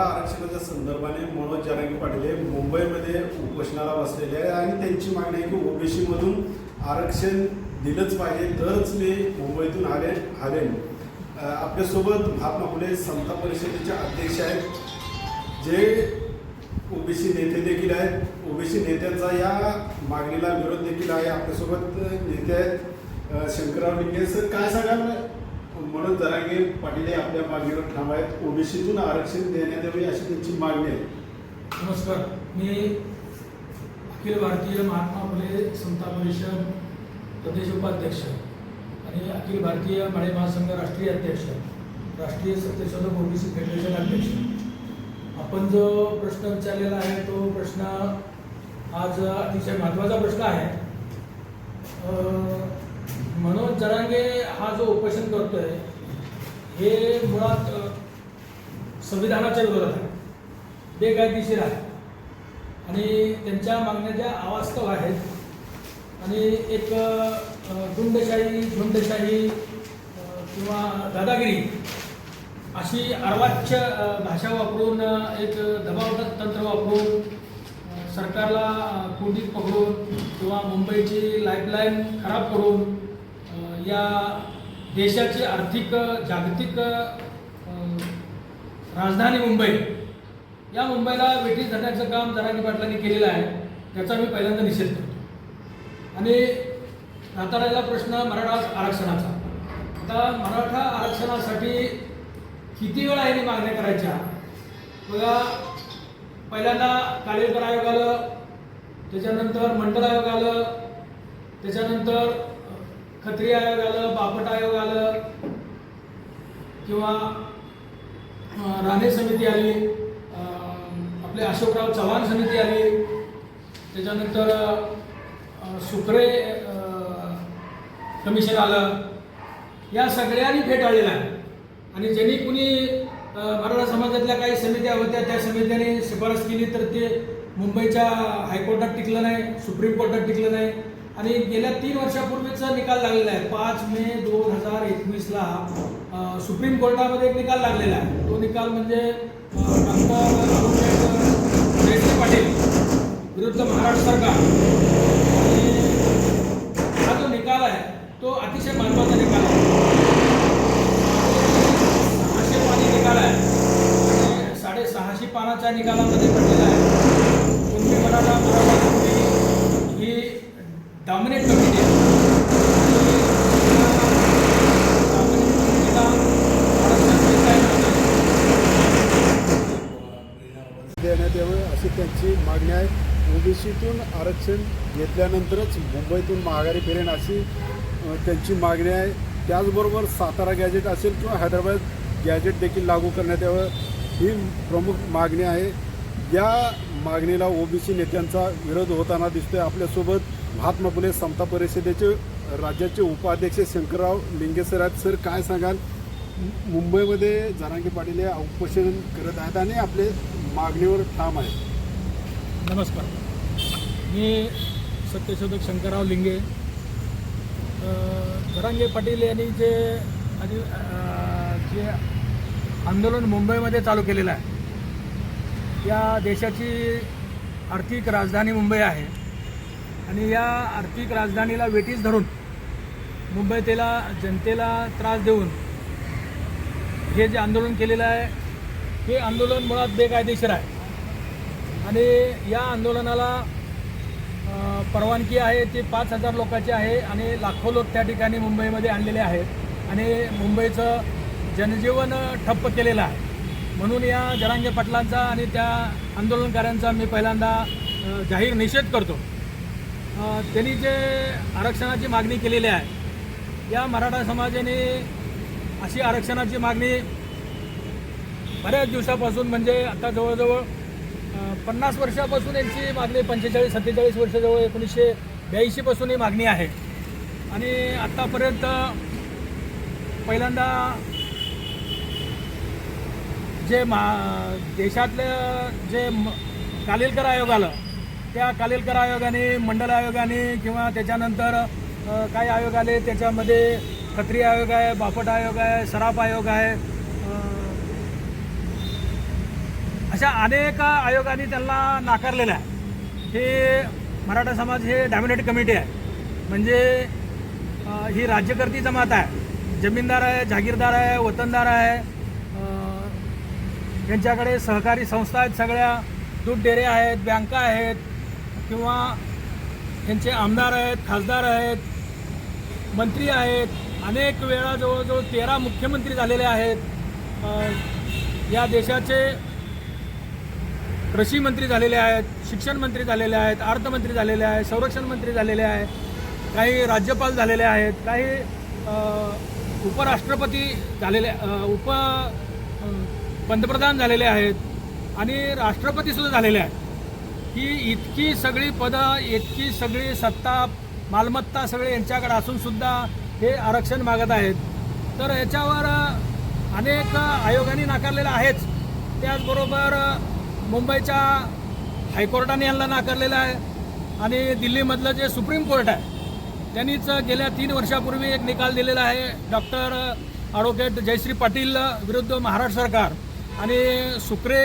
आरक्षणाच्या संदर्भाने मनोज जरांगे पाटील हे मुंबईमध्ये उपोषणाला बसलेले आहे आणि त्यांची मागणी आहे की ओबीसीमधून आरक्षण दिलंच पाहिजे तरच मी मुंबईतून आले आलेन आपल्यासोबत महात्मा फुले समता परिषदेचे अध्यक्ष आहेत जे ओबीसी नेते देखील आहेत. ओबीसी नेत्यांचा या मागणीला विरोध देखील आहे आपल्यासोबत नेते आहेत. शंकरराव लिंगे सर काय सांगाल? म्हणून जरांगे पाटील आपल्या मागणीवर ठाम आहेत ओबीसीतून आरक्षण देण्यात यावे अशी त्यांची मागणी आहे. नमस्कार. मी अखिल भारतीय महात्मा फुले समता परिषद प्रदेश उपाध्यक्ष आणि अखिल भारतीय माळे महासंघ राष्ट्रीय अध्यक्ष राष्ट्रीय सत्यशोधक ओबीसी फेडरेशन अध्यक्ष. आपण जो प्रश्न विचारलेला आहे तो प्रश्न आज अतिशय महत्त्वाचा प्रश्न आहे. मनोज जरांगे हा जो उपोषण करतोय हे मुळात संविधानाच्या विरोधात आहे. बेकायदेशीर आहे. आणि त्यांच्या मागण्या ज्या अवास्तव आहेत आणि एक गुंडशाही झुंडशाही किंवा दादागिरी अशी अर्वाच्य भाषा वापरून एक दबाव तंत्र वापरून सरकारला कुंडीत पकडून किंवा मुंबईची लाईफलाईन खराब करून या देशाची आर्थिक जागतिक राजधानी मुंबई या मुंबईला ब्रिटिश धरण्याचं काम दरानी पाटलांनी केलेलं आहे त्याचा मी पहिल्यांदा निषेध करतो. आणि राहिला प्रश्न मराठा आरक्षणाचा. आता मराठा आरक्षणासाठी किती वेळा यांनी मागण्या करायच्या? बघा पहिल्यांदा काळेकर आयोग आलं त्याच्यानंतर मंडल आयोग आलं त्याच्यानंतर खत्री आयोग आलं बापट आयोग आलं किंवा राणे समिती आली आपले अशोकराव चव्हाण समिती आली त्याच्यानंतर अं, सुखरे कमिशन आलं. या सगळ्यांनी फेटाळलेला आहे. आणि ज्यांनी कुणी मराठा समाजातल्या काही समित्या होत्या त्या समित्याने शिफारस केली तर ते मुंबईच्या हायकोर्टात टिकलं नाही सुप्रीम कोर्टात टिकलं नाही. आणि गेल्या तीन वर्षापूर्वीचा निकाल लागलेला आहे. पाच मे दोन हजार एकवीसला सुप्रीम कोर्टामध्ये एक निकाल लागलेला आहे. तो निकाल म्हणजे डॉक्टर जयश्री पाटील विरुद्ध महाराष्ट्र सरकार. आणि हा जो निकाल आहे तो अतिशय महत्त्वाचा निकाल आहे. सहाशे पाणी निकाल आहे. आणि साडेसहाशे पानाच्या निकालाचा पडलेला आहे कुणबी मराठा मराठा कुणबी ही डॉमिनेट कमिटी आहे आणि या dominant कमिटीला आरक्षण देता येणार नाही. देण्यात यावे अशी त्यांची मागणी आहे. ओबीसीतून आरक्षण घेतल्यानंतरच मुंबईतून माघारी फिरेन अशी त्यांची मागणी आहे. त्याचबरोबर सातारा गॅजेट असेल किंवा हैदराबाद गॅजेट देखील लागू करण्यात यावं ही प्रमुख मागणी आहे. या मागणीला ओबीसी नेत्यांचा विरोध होताना दिसतोय आपल्यासोबत महात्मा फुले समता परिषदेचे राज्याचे उपाध्यक्ष शंकरराव लिंगेसर आहेत. सर काय सांगाल? मुंबईमध्ये जरांगे पाटील हे उपोषण करत आहेत आणि आपले मागणीवर ठाम आहेत. नमस्कार. मी सत्यशोधक शंकरराव लिंगे. अ, पाटील यांनी जे आणि जे आंदोलन मुंबईमध्ये चालू केलेलं आहे या देशाची आर्थिक राजधानी मुंबई आहे. आणि या आर्थिक राजधानीला वेटीस धरून मुंबईतेला जनतेला त्रास देऊन हे जे आंदोलन केलेलं आहे हे आंदोलन मुळात बेकायदेशीर आहे. आणि या आंदोलनाला परवानगी आहे ती पाच हजार लोकांची आहे आणि लाखो लोक त्या ठिकाणी मुंबईमध्ये आणलेले आहेत. आणि मुंबईचं जनजीवन ठप्प केलेलं आहे. म्हणून या जरांगे पाटलांचा आणि त्या आंदोलनकाऱ्यांचा मी पहिल्यांदा जाहीर निषेध करतो. त्यांनी जे आरक्षणाची मागणी केलेली आहे या मराठा समाजाने अशी आरक्षणाची मागणी बऱ्याच दिवसापासून म्हणजे आता जवळजवळ पन्नास वर्षापासून यांची मागणी पंचेचाळीस सत्तेचाळीस वर्षाजवळ एकोणीसशे ब्याऐंशीपासून ही मागणी आहे. आणि आत्तापर्यंत पहिल्यांदा जे मा देशातलं जे म कालेलकर आयोग आलं त्या कालेलकर आयोगाने मंडल आयोगाने किंवा त्याच्यानंतर काही आयोग आले त्याच्यामध्ये खत्री आयोग आहे बापट आयोग आहे सराफ आयोग आहे अशा अनेक आयोगांनी त्यांना नाकारलेलं आहे. हे मराठा समाज हे डॅमिनेट कमिटी आहे. म्हणजे ही राज्यकर्ती जमात आहे. जमीनदार आहे जागीरदार आहे वतनदार आहे. यांच्याकडे सहकारी संस्था आहेत सगळ्या. दूध डेरे आहेत बँका आहेत किंवा यांचे आमदार आहेत खासदार आहेत मंत्री आहेत. अनेक वेळा जवळजवळ तेरा मुख्यमंत्री झालेले आहेत. या देशाचे कृषी मंत्री झालेले आहेत शिक्षण मंत्री झालेले आहेत अर्थमंत्री झालेले आहेत संरक्षण मंत्री झालेले आहेत काही राज्यपाल झालेले आहेत काही उपराष्ट्रपती झालेले उप पंतप्रधान झालेले आहेत आणि राष्ट्रपतीसुद्धा झालेले आहेत. की इतकी सगळी पदं इतकी सगळी सत्ता मालमत्ता सगळे यांच्याकडे असूनसुद्धा हे आरक्षण मागत आहेत. तर याच्यावर अनेक आयोगाने नाकारलेलं आहेच. त्याचबरोबर मुंबईच्या हायकोर्टाने यांना नाकारलेलं आहे आणि दिल्लीमधलं जे सुप्रीम कोर्ट आहे त्यांनीच गेल्या तीन वर्षापूर्वी एक निकाल दिलेला आहे. डॉक्टर ॲडव्होकेट जयश्री पाटील विरुद्ध महाराष्ट्र सरकार आणि सुक्रे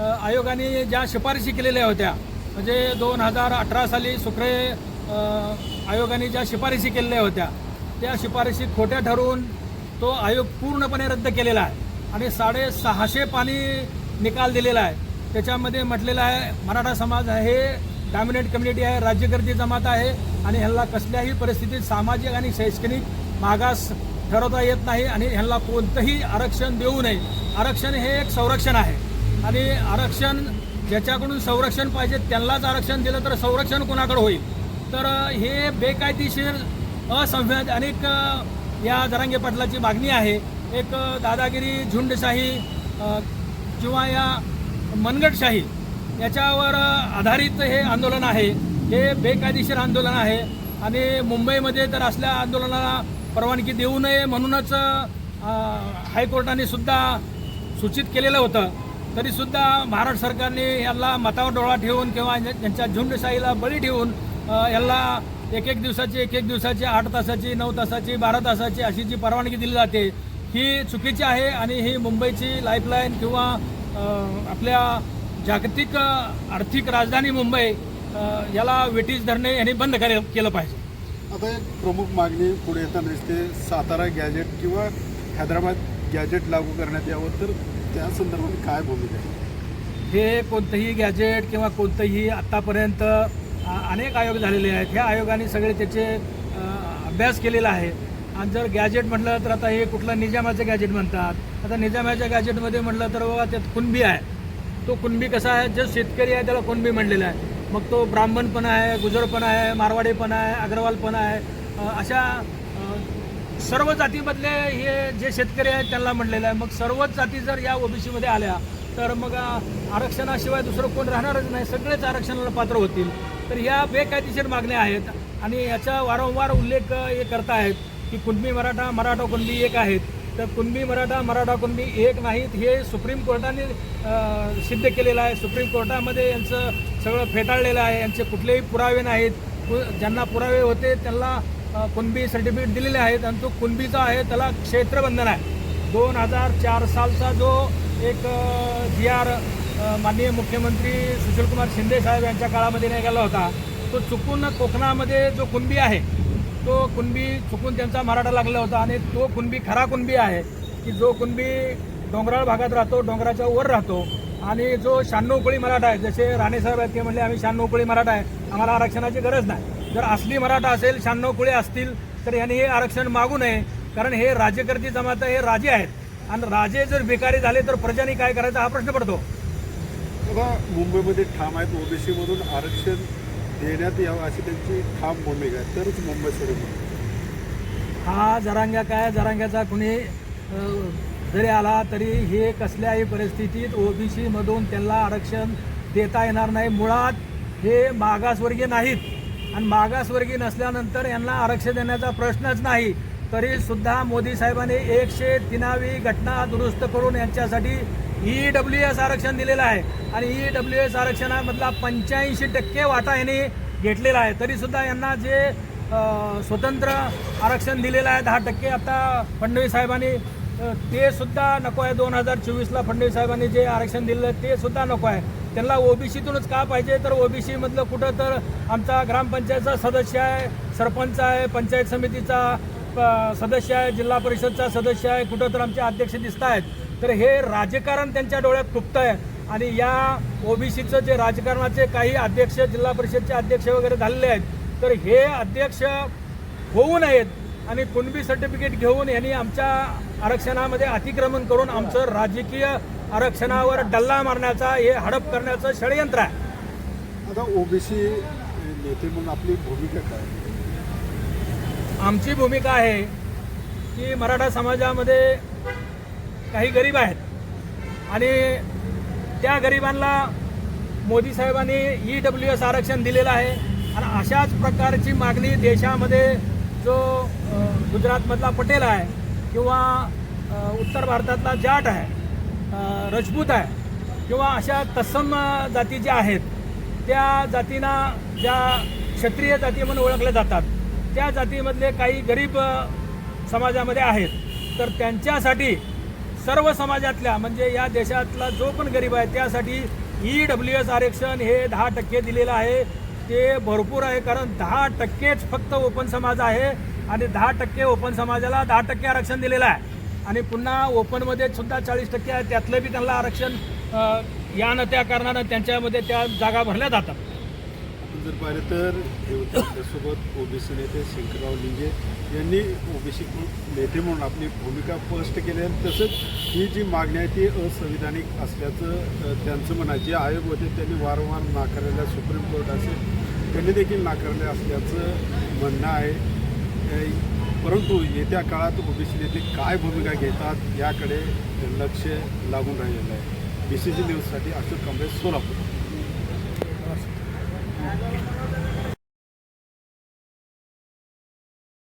आयोगाने ज्या शिफारशी केलेल्या होत्या म्हणजे दोन हजार अठरा साली सुक्रे आयोगाने ज्या शिफारशी केलेल्या होत्या त्या शिफारशी खोट्या ठरवून तो आयोग पूर्णपणे रद्द केलेला आहे आणि साडेसहाशे पाणी निकाल दिलेला आहे. त्याच्यामध्ये म्हटलेलं आहे मराठा समाज हे डॉमिनेट कम्युनिटी आहे राज्यकर्ती जमात आहे आणि ह्यांना कसल्याही परिस्थितीत सामाजिक आणि शैक्षणिक मागास ठरवता येत नाही आणि ह्यांना कोणतंही आरक्षण देऊ नये. आरक्षण हे एक संरक्षण आहे. आणि आरक्षण ज्याच्याकडून संरक्षण पाहिजे त्यांनाच आरक्षण दिलं तर संरक्षण कोणाकडे होईल? तर हे बेकायदेशीर असंवैधानिक या जरांगे पाटलाची मागणी आहे. एक दादागिरी झुंडशाही किंवा या मनगटशाही याच्यावर आधारित हे आंदोलन आहे. हे बेकायदेशीर आंदोलन आहे. आणि मुंबईमध्ये तर असल्या आंदोलनाला परवानगी देऊ नये म्हणूनच हायकोर्टाने सुद्धा सूचित केलेलं होतं. तरीसुद्धा महाराष्ट्र सरकारने याला मतावर डोळा ठेवून किंवा त्यांच्या झुंडशाहीला बळी ठेवून याला एक एक दिवसाची एक एक दिवसाची आठ तासाची नऊ तासाची बारा तासाची अशी जी परवानगी दिली जाते ही चुकीची आहे. आणि ही मुंबईची लाईफलाईन किंवा आपल्या जागतिक आर्थिक राजधानी मुंबई याला वेटीज धरणे यांनी बंद करे केलं पाहिजे. आता एक प्रमुख मागणी पुढे येताना दिसते सातारा गॅजेट किंवा हैदराबाद गॅजेट लागू करण्यात यावं तर त्या संदर्भात काय भूमिका आहे? हे कोणतंही गॅजेट किंवा कोणतंही आत्तापर्यंत अनेक आयोग झालेले आहेत. ह्या आयोगाने सगळे त्याचे अभ्यास केलेला आहे. आणि जर गॅजेट म्हटलं तर आता हे कुठलं निजामाचं गॅजेट म्हणतात. आता निजामाच्या गॅजेटमध्ये म्हटलं तर बाबा त्यात कुणबी आहे. तो कुणबी कसा आहे? जो शेतकरी आहे त्याला कुणबी म्हणलेला आहे. मग तो ब्राह्मण पण आहे गुजर पण आहे मारवाडी पण आहे अग्रवाल पण आहे. अशा सर्व जातीमधले हे जे शेतकरी आहेत त्यांना म्हणलेलं आहे. मग सर्वच जाती जर या ओबीसीमध्ये आल्या तर मग आरक्षणाशिवाय दुसरं कोण राहणारच नाही. सगळेच आरक्षणाला पात्र होतील. तर ह्या बेकायदेशीर मागण्या आहेत आणि याचा वारंवार उल्लेख हे करतायत की कुणबी मराठा मराठा कुणबी एक आहेत. तर कुणबी मराठा मराठा कुणबी एक नाहीत हे सुप्रीम कोर्टाने सिद्ध केलेलं आहे. सुप्रीम कोर्टामध्ये यांचं सगळं फेटाळलेलं आहे. यांचे कुठलेही पुरावे नाहीत. ज्यांना पुरावे होते त्यांना कुणबी सर्टिफिकेट दिलेले आहेत आणि तो कुणबीचा आहे त्याला क्षेत्रबंधन आहे. दोन हजार चार सालचा जो एक जी आर माननीय मुख्यमंत्री सुशीलकुमार शिंदे साहेब यांच्या काळामध्ये निघाला होता तो चुकून कोकणामध्ये जो कुणबी आहे तो कुणबी चुकून त्यांचा मराठा लागला होता आणि तो कुणबी खरा कुणबी आहे की जो कुणबी डोंगराळ भागात राहतो डोंगराच्या वर राहतो आणि जो शहाण्णव कोळी मराठा आहे जसे राणेसाहेब आहेत ते म्हणले आम्ही शहाण्णव कोळी मराठा आहे आम्हाला आरक्षणाची गरज नाही. जर असली मराठा असेल शहाण्णव कोळी असतील तर यांनी हे आरक्षण मागू नये कारण हे राज्यकर्ती जमात हे राजे आहेत. आणि राजे जर भिकारी झाले तर प्रजांनी काय करायचा हा प्रश्न पडतो. बघा मुंबईमध्ये ठाम आहेत ओबीसीमधून आरक्षण देण्यात यावं अशी त्यांची ठाम भूमिका आहे. तरच मुंबई सुरू हा जरांग्या काय जरांग्याचा कुणी जरी आला तरी हे कसल्याही परिस्थितीत ओबीसीमधून त्यांना आरक्षण देता येणार नाही. मुळात हे मागासवर्गीय नाहीत. आणि मागासवर्गीय नसल्यानंतर यांना आरक्षण देण्याचा प्रश्नच नाही. तरीसुद्धा मोदी साहेबांनी एकशे तिनावी घटना दुरुस्त करून यांच्यासाठी ई डब्ल्यू एस आरक्षण दिलेलं आहे. आणि ई डब्ल्यू एस आरक्षणामधला पंच्याऐंशी टक्के वाटा यांनी घेतलेला आहे. तरीसुद्धा यांना जे स्वतंत्र आरक्षण दिलेलं आहे दहा टक्के आता फडणवीस साहेबांनी ते सुद्धा नको आहे. दोन हजार चोवीसला फडणवीस साहेबांनी जे आरक्षण दिलेलं ते सुद्धा नको आहे. त्यांना ओबीसीतूनच का पाहिजे? तर ओबीसीमधलं कुठं तर आमचा ग्रामपंचायतचा सदस्य आहे सरपंच आहे पंचायत समितीचा प- सदस्य आहे जिल्हा परिषदचा सदस्य आहे कुठं तर आमचे अध्यक्ष दिसत आहेत तर हे राजकारण त्यांच्या डोळ्यात खुपतं आहे आणि या ओबीसीचं जे राजकारणाचे काही अध्यक्ष जिल्हा परिषदचे अध्यक्ष वगैरे झालेले आहेत तर हे अध्यक्ष होऊ नयेत आणि कुणबी सर्टिफिकेट घेऊन यांनी आमच्या आरक्षणामध्ये अतिक्रमण करून आमचं राजकीय आरक्षणावर डल्ला मारण्याचा हे हडप करण्याचं षडयंत्र आहे. आता ओबीसी नेते म्हणून आपली भूमिका काय? आमची भूमिका आहे की मराठा समाजामध्ये काही गरीब आहेत. आणि त्या गरिबांना मोदी साहेबांनी ई डब्ल्यू एस आरक्षण दिलेलं आहे. आणि अशाच प्रकारची मागणी देशामध्ये जो गुजरातमधला पटेल आहे किंवा उत्तर भारतातला जाट आहे रजपूत आहे किंवा अशा तत्सम जाती ज्या आहेत त्या जातींना ज्या क्षत्रिय जाती म्हणून ओळखल्या जातात त्या जातीमधले काही गरीब समाजामध्ये आहेत. तर त्यांच्यासाठी सर्व समाजातल्या म्हणजे या देशातला जो पण गरीब आहे त्यासाठी ई डब्ल्यू एस आरक्षण हे दहा टक्के दिलेलं आहे. ते भरपूर आहे कारण दहा टक्केच फक्त ओपन समाज आहे आणि दहा टक्के ओपन समाजाला दहा टक्के आरक्षण दिलेलं आहे. आणि पुन्हा ओपनमध्ये सुद्धा चाळीस टक्के आहे त्यातलं बी त्यांना आरक्षण या न त्या कारणानं त्यांच्यामध्ये त्या जागा भरल्या जातात. जर पाहिलं तर देवतासोबत ओबीसी नेते शंकरराव लिंगे यांनी ओबीसी नेते म्हणून आपली भूमिका स्पष्ट केली आहे तसंच ही जी मागणी आहे ती असंविधानिक असल्याचं त्यांचं म्हणणं आहे. जे आयोग होते त्यांनी वारंवार नाकारलेल्या सुप्रीम कोर्ट असेल त्यांनी देखील नाकारले असल्याचं म्हणणं आहे. परंतु येत्या काळात ओबीसी नेते काय भूमिका घेतात याकडे लक्ष लागून राहिलेलं आहे. बी सी जी न्यूजसाठी अशोक कांबळे सोलापूर.